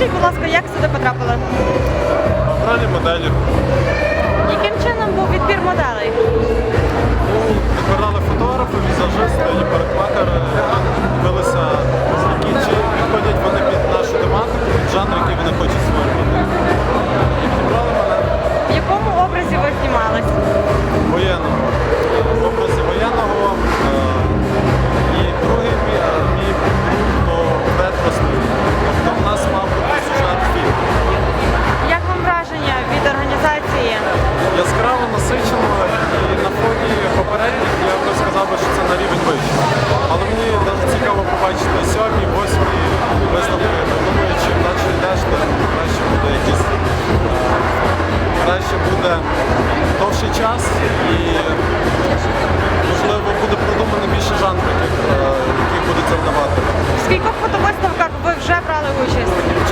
Розкажіть, будь ласка, як сюди потрапили? Обрали моделі. Яким чином був відбір моделей? Ну, Підбирали фотографи, візажисти і парикмахери. Дивилися, які чи підходять вони під нашу тематику, під жанр, який вони хочуть створювати. І підібрали мене В якому образі ви знімались? воєнного. Краще буде довший час і можливо буде продумано більше жанрів, яких, е, будуть завдавати. Скількох фотовиставках ви вже брали участь? В